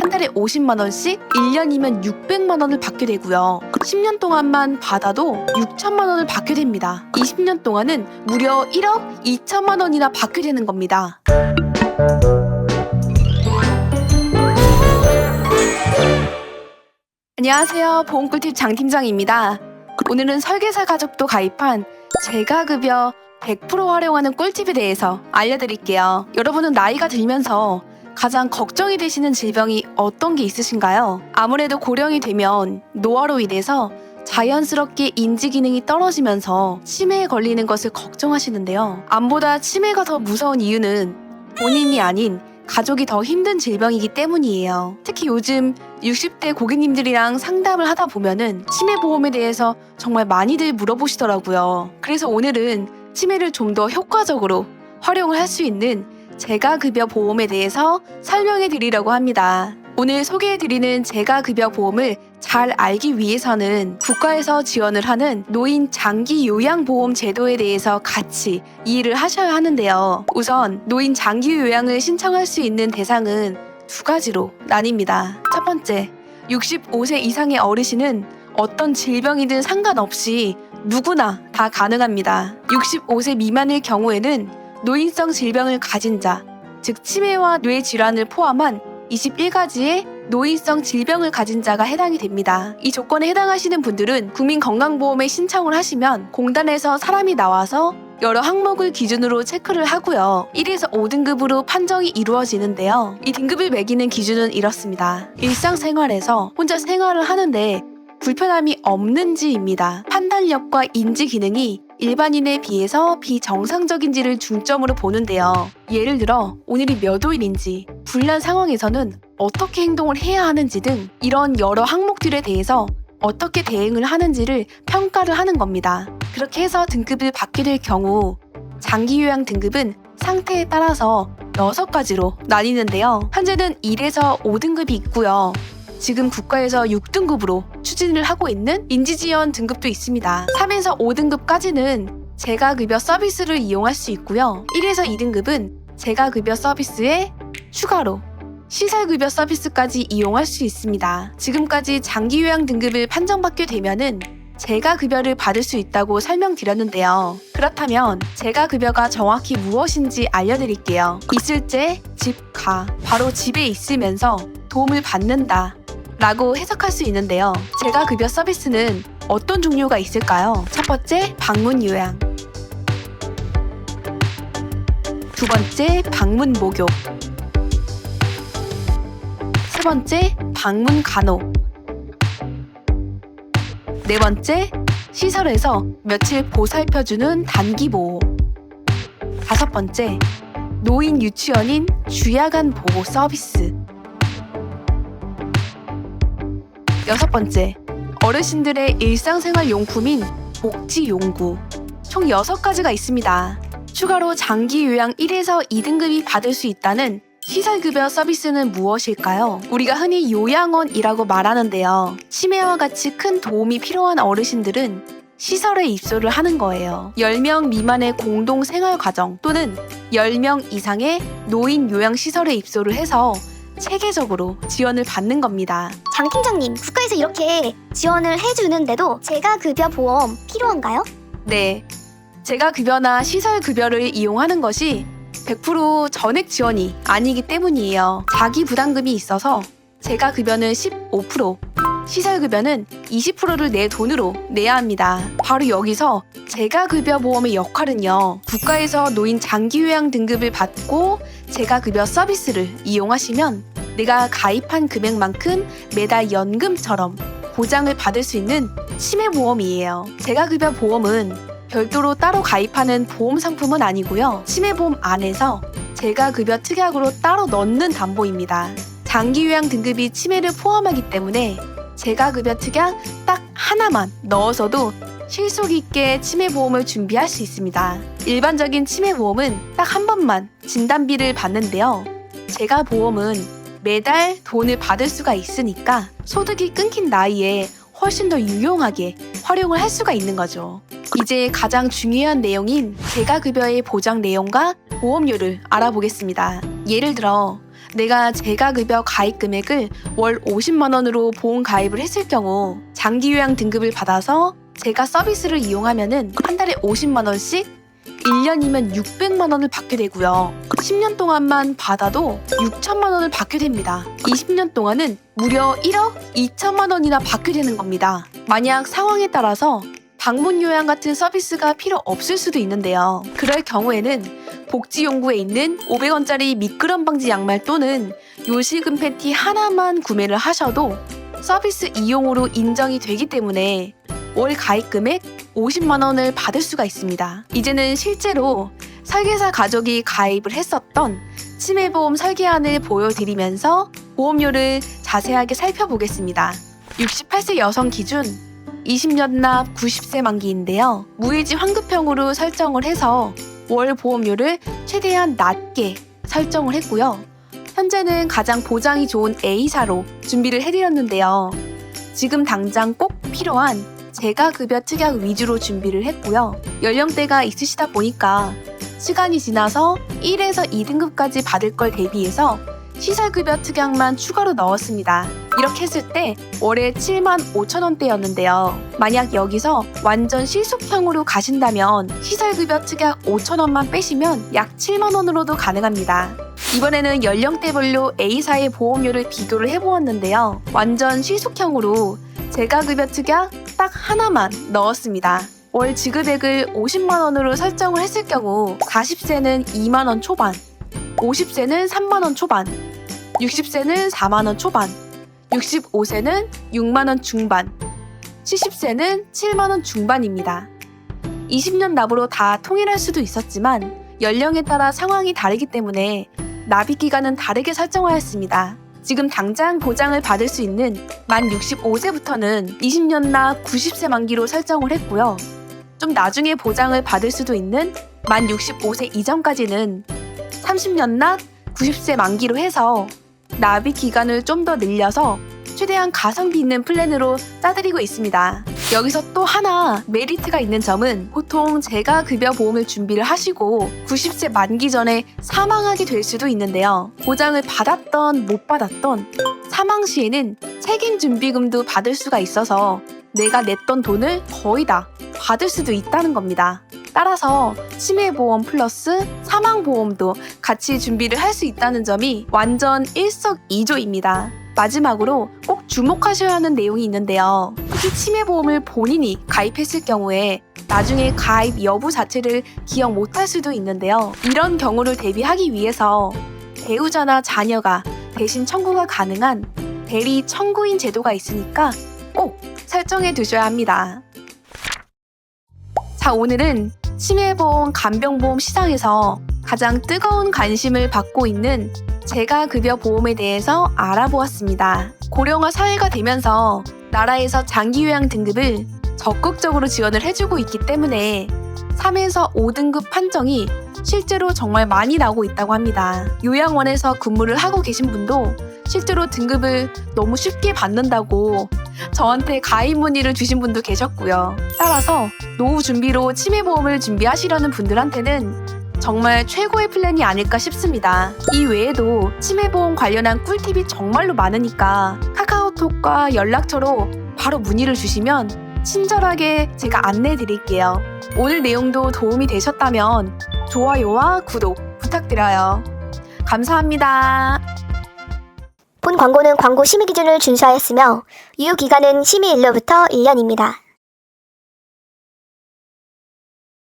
한 달에 50만 원씩 1년이면 600만 원을 받게 되고요. 10년 동안만 받아도 6천만 원을 받게 됩니다. 20년 동안은 무려 1억 2천만 원이나 받게 되는 겁니다. 안녕하세요. 보험꿀팁 장팀장입니다. 오늘은 설계사 가족도 가입한 재가급여 100% 활용하는 꿀팁에 대해서 알려드릴게요. 여러분은 나이가 들면서 가장 걱정이 되시는 질병이 어떤 게 있으신가요? 아무래도 고령이 되면 노화로 인해서 자연스럽게 인지 기능이 떨어지면서 치매에 걸리는 것을 걱정하시는데요. 암보다 치매가 더 무서운 이유는 본인이 아닌 가족이 더 힘든 질병이기 때문이에요. 특히 요즘 60대 고객님들이랑 상담을 하다 보면은 치매 보험에 대해서 정말 많이들 물어보시더라고요. 그래서 오늘은 치매를 좀 더 효과적으로 활용을 할 수 있는 재가급여 보험에 대해서 설명해 드리려고 합니다. 오늘 소개해 드리는 재가급여 보험을 잘 알기 위해서는 국가에서 지원을 하는 노인 장기 요양보험 제도에 대해서 같이 이해를 하셔야 하는데요. 우선 노인 장기 요양을 신청할 수 있는 대상은 두 가지로 나뉩니다. 첫 번째, 65세 이상의 어르신은 어떤 질병이든 상관없이 누구나 다 가능합니다. 65세 미만일 경우에는 노인성 질병을 가진 자, 즉 치매와 뇌 질환을 포함한 21가지의 노인성 질병을 가진 자가 해당이 됩니다. 이 조건에 해당하시는 분들은 국민건강보험에 신청을 하시면 공단에서 사람이 나와서 여러 항목을 기준으로 체크를 하고요. 1에서 5등급으로 판정이 이루어지는데요. 이 등급을 매기는 기준은 이렇습니다. 일상생활에서 혼자 생활을 하는데 불편함이 없는지입니다. 판단력과 인지 기능이 일반인에 비해서 비정상적인지를 중점으로 보는데요. 예를 들어 오늘이 몇 호일인지 불난 상황에서는 어떻게 행동을 해야 하는지 등 이런 여러 항목들에 대해서 어떻게 대응을 하는지를 평가를 하는 겁니다. 그렇게 해서 등급을 받게 될 경우 장기 요양 등급은 상태에 따라서 6가지로 나뉘는데요. 현재는 1에서 5등급이 있고요. 지금 국가에서 6등급으로 추진을 하고 있는 인지지원 등급도 있습니다. 3에서 5등급까지는 재가급여 서비스를 이용할 수 있고요. 1에서 2등급은 재가급여 서비스에 추가로 시설급여 서비스까지 이용할 수 있습니다. 지금까지 장기요양 등급을 판정받게 되면은 재가급여를 받을 수 있다고 설명드렸는데요. 그렇다면 재가급여가 정확히 무엇인지 알려드릴게요. 있을제, 집, 가. 바로 집에 있으면서 도움을 받는다. 라고 해석할 수 있는데요. 재가급여 서비스는 어떤 종류가 있을까요? 첫 번째, 방문 요양. 두 번째, 방문 목욕. 세 번째, 방문 간호. 네 번째, 시설에서 며칠 보살펴주는 단기 보호. 다섯 번째, 노인 유치원인 주야간 보호 서비스. 여섯 번째, 어르신들의 일상생활 용품인 복지 용구. 총 여섯 가지가 있습니다. 추가로 장기 요양 1에서 2등급이 받을 수 있다는 시설급여 서비스는 무엇일까요? 우리가 흔히 요양원이라고 말하는데요. 치매와 같이 큰 도움이 필요한 어르신들은 시설에 입소를 하는 거예요. 10명 미만의 공동 생활 과정 또는 10명 이상의 노인 요양 시설에 입소를 해서 체계적으로 지원을 받는 겁니다. 장 팀장님, 국가에서 이렇게 지원을 해주는데도 제가 급여 보험 필요한가요? 네. 제가 급여나 시설 급여를 이용하는 것이 100% 전액 지원이 아니기 때문이에요. 자기 부담금이 있어서 제가 급여는 15%, 시설 급여는 20%를 내 돈으로 내야 합니다. 바로 여기서 제가 급여 보험의 역할은요. 국가에서 노인 장기 요양 등급을 받고 제가 급여 서비스를 이용하시면 내가 가입한 금액만큼 매달 연금처럼 보장을 받을 수 있는 치매 보험이에요. 제가 급여 보험은 별도로 따로 가입하는 보험 상품은 아니고요. 치매보험 안에서 제가 급여 특약으로 따로 넣는 담보입니다. 장기 요양 등급이 치매를 포함하기 때문에 제가 급여 특약 딱 하나만 넣어서도 실속 있게 치매 보험을 준비할 수 있습니다. 일반적인 치매 보험은 딱 한 번만 진단비를 받는데요. 제가 보험은 매달 돈을 받을 수가 있으니까 소득이 끊긴 나이에 훨씬 더 유용하게 활용을 할 수가 있는 거죠. 이제 가장 중요한 내용인 재가급여의 보장 내용과 보험료를 알아보겠습니다. 예를 들어 내가 재가급여 가입 금액을 월 50만 원으로 보험 가입을 했을 경우 장기 요양 등급을 받아서 제가 서비스를 이용하면은 한 달에 50만 원씩 1년이면 600만 원을 받게 되고요. 10년 동안만 받아도 6천만 원을 받게 됩니다. 20년 동안은 무려 1억 2천만 원이나 받게 되는 겁니다. 만약 상황에 따라서 방문 요양 같은 서비스가 필요 없을 수도 있는데요. 그럴 경우에는 복지용구에 있는 500원짜리 미끄럼 방지 양말 또는 요실금 팬티 하나만 구매를 하셔도 서비스 이용으로 인정이 되기 때문에 월 가입 금액 50만 원을 받을 수가 있습니다. 이제는 실제로 설계사 가족이 가입을 했었던 치매보험 설계안을 보여드리면서 보험료를 자세하게 살펴보겠습니다. 68세 여성 기준 20년 납 90세 만기인데요. 무해지 환급형으로 설정을 해서 월 보험료를 최대한 낮게 설정을 했고요. 현재는 가장 보장이 좋은 A사로 준비를 해드렸는데요. 지금 당장 꼭 필요한 재가급여 특약 위주로 준비를 했고요. 연령대가 있으시다 보니까 시간이 지나서 1에서 2등급까지 받을 걸 대비해서 시설급여 특약만 추가로 넣었습니다. 이렇게 했을 때 월에 7만 5천 원대였는데요. 만약 여기서 완전 실속형으로 가신다면 시설급여 특약 5천 원만 빼시면 약 7만 원으로도 가능합니다. 이번에는 연령대별로 A사의 보험료를 비교를 해보았는데요. 완전 실속형으로 재가급여 특약 딱 하나만 넣었습니다. 월 지급액을 50만 원으로 설정을 했을 경우 40세는 2만 원 초반, 50세는 3만 원 초반, 60세는 4만 원 초반, 65세는 6만 원 중반, 70세는 7만 원 중반입니다. 20년 납으로 다 통일할 수도 있었지만 연령에 따라 상황이 다르기 때문에 납입 기간은 다르게 설정하였습니다. 지금 당장 보장을 받을 수 있는 만 65세부터는 20년 납 90세 만기로 설정을 했고요. 좀 나중에 보장을 받을 수도 있는 만 65세 이전까지는 30년 납 90세 만기로 해서 납입 기간을 좀 더 늘려서 최대한 가성비 있는 플랜으로 짜드리고 있습니다. 여기서 또 하나 메리트가 있는 점은 보통 제가 급여 보험을 준비를 하시고 90세 만기 전에 사망하게 될 수도 있는데요. 보장을 받았던 못 받았던 사망 시에는 책임 준비금도 받을 수가 있어서 내가 냈던 돈을 거의 다 받을 수도 있다는 겁니다. 따라서 치매보험 플러스 사망보험도 같이 준비를 할 수 있다는 점이 완전 일석이조입니다. 마지막으로 꼭 주목하셔야 하는 내용이 있는데요. 특히 치매보험을 본인이 가입했을 경우에 나중에 가입 여부 자체를 기억 못할 수도 있는데요. 이런 경우를 대비하기 위해서 배우자나 자녀가 대신 청구가 가능한 대리 청구인 제도가 있으니까 꼭 설정해 두셔야 합니다. 자, 오늘은 치매보험, 간병보험 시장에서 가장 뜨거운 관심을 받고 있는 재가급여 보험에 대해서 알아보았습니다. 고령화 사회가 되면서 나라에서 장기요양 등급을 적극적으로 지원을 해주고 있기 때문에 3에서 5등급 판정이 실제로 정말 많이 나오고 있다고 합니다. 요양원에서 근무를 하고 계신 분도 실제로 등급을 너무 쉽게 받는다고 저한테 가입 문의를 주신 분도 계셨고요. 따라서 노후 준비로 치매보험을 준비하시려는 분들한테는 정말 최고의 플랜이 아닐까 싶습니다. 이 외에도 치매보험 관련한 꿀팁이 정말로 많으니까 카카오톡과 연락처로 바로 문의를 주시면 친절하게 제가 안내해 드릴게요. 오늘 내용도 도움이 되셨다면 좋아요와 구독 부탁드려요. 감사합니다. 본 광고는 광고 심의 기준을 준수하였으며 유효 기간은 심의 일로부터 1년입니다.